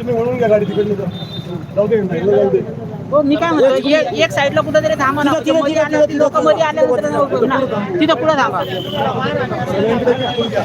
तुम्ही म्हणून घ्या गाडी तिकडे जाऊ दे इकडे जाऊ दे. हो मी काय म्हणतो एक- एक साईडला कुठं तरी थांबा ना तिथं- मध्ये लोक आल्यानंतर नाही उपयोग ना. तिथं पुढे थांबा. सगळ्यांकडे तिकडून घ्या.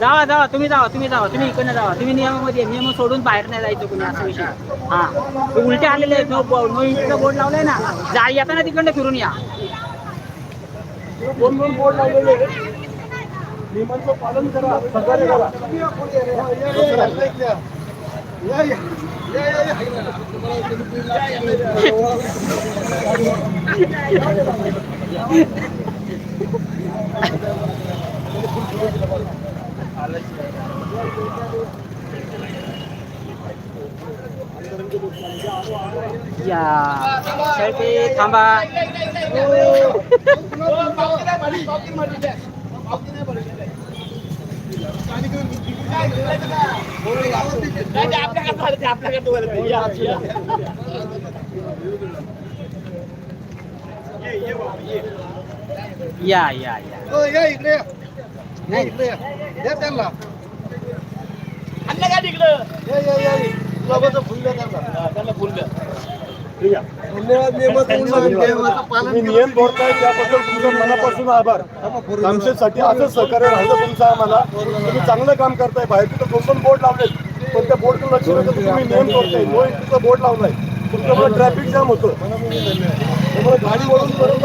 जावा जावा तुम्ही जावा तुम्ही जावा तुम्ही इकडनं जावा. तुम्ही नियमामध्ये. नियम सोडून बाहेर नाही जायचं कुणी असा विषय. हा. ते उलटे आलेले आहेत. नो नो इकडे बोर्ड लावलाय ना. जा येताना तिकडनं फिरून या. दोन दोन बोर्ड लावलेले आहेत. नियमांचं पालन करा. सहकार्य करा. या. या. शेवटी थांबा. या या या. नाही ठीक आहे. तुम्ही नियम तोडताय त्याबद्दल तुमचं मनापासून आभार. कामशेसाठी असंच सहकार्य राहिलं तुमचं आम्हाला. तुम्ही चांगलं काम करताय बाहेर. तिथं दोन बोर्ड लावले पण त्या बोर्डकडे लक्ष देतं तुम्ही नियम तोडताय नो एंट्रीचा बोर्ड लावलाय. तुमच्यामुळे ट्रॅफिक जाम होतं. त्यामुळे गाडी वळून परत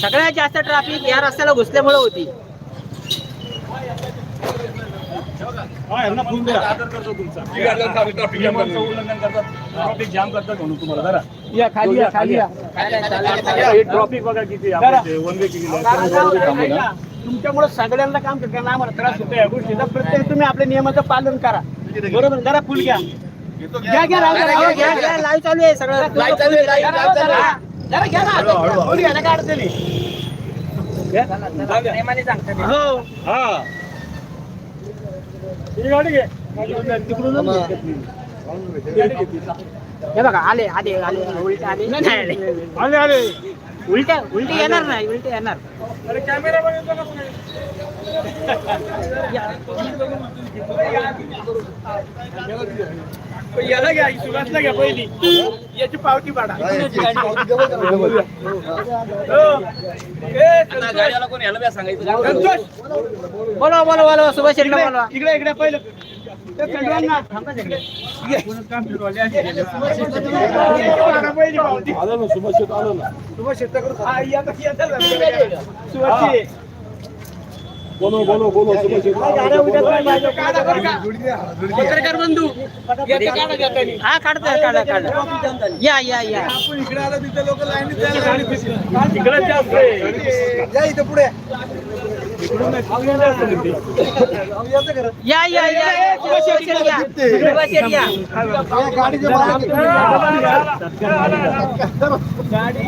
सगळ्यात जास्त ट्रॅफिक या रस्त्याला घुसल्यामुळे होती. हा ट्रॉफिक जाम करतात. म्हणून तुम्हाला. जरा या खाली या खाली या. ट्रॉफिक बघा किती वन वे किती तुमच्यामुळे सगळ्यांना काम करताना आम्हाला त्रास होतो या गोष्टीचा. प्रत्येक तुम्ही आपल्या नियमाचं पालन करा. बरोबर? जरा फुल घ्या. घ्या घ्या. घ्या, लाईव्ह चालू आहे सगळं. लाइट चालू आहे, लाइट चालू आहे. हा, जरा घ्या ना. फुल घ्या ना काय अडचणी प्रेमाने सांगतो ते. हो. हा. ही गाडी घे. तिकडून हे. बघा आले आले आले. उलटे आले. नाही आले. आले आले. उलट्या उलटे येणार नाही उलटे येणार? याला घ्या सुभाषला घ्या पहिली. याची पावती पाडा. हो. ए, संतोष, बोलवा बोलवा बोलवा. सुभाष बोलवा. इकडे इकडे पहिलं. आलं ना सुभाष शेठ आलं ना बोलो बोलो बोलो सुभाष शेठ पत्रकार बंधू हा काढतो काढा काढा या या या इकडे आलं तिथे लोक लाईनीत जायला पुढे या या या या. गाडी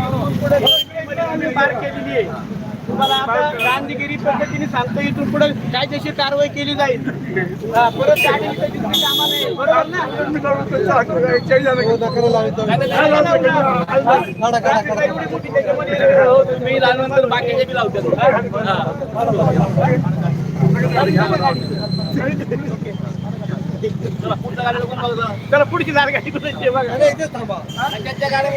तुम्हाला आता गांधीगिरी पद्धतीने सांगतो इथून पुढे कायदेशीर कारवाई केली जाईल. परत गाडी नाही बरोबर ना एवढी मोठी त्याच्यामध्ये हो, मी लावल्यानंतर बाकीचे बी लावतात हा. चला पुढची जागा गाडी कुठे त्यांच्या गाड्या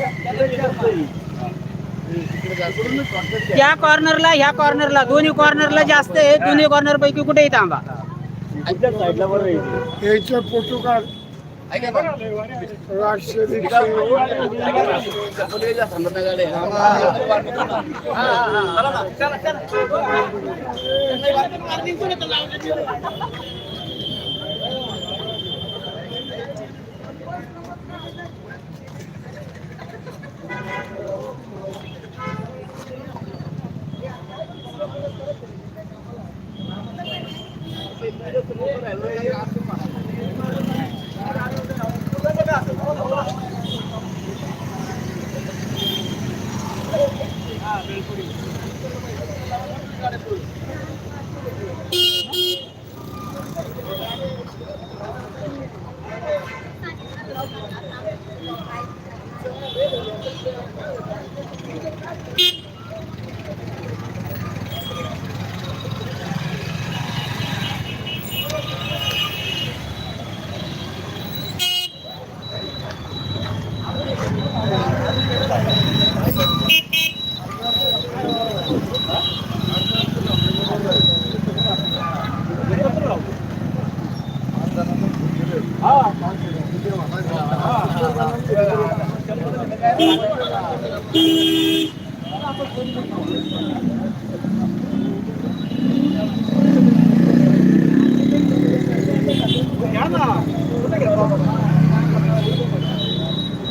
या कॉर्नरला ह्या कॉर्नरला दोन्ही कॉर्नरला जास्त आहे. दोन्ही कॉर्नर पैकी कुठेही थांबा. याच्या फोटो काढ राष्ट्रीय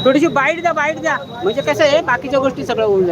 थोडीशी बाईट द्या बाईट द्या. म्हणजे कसं आहे बाकीच्या गोष्टी सगळं होऊन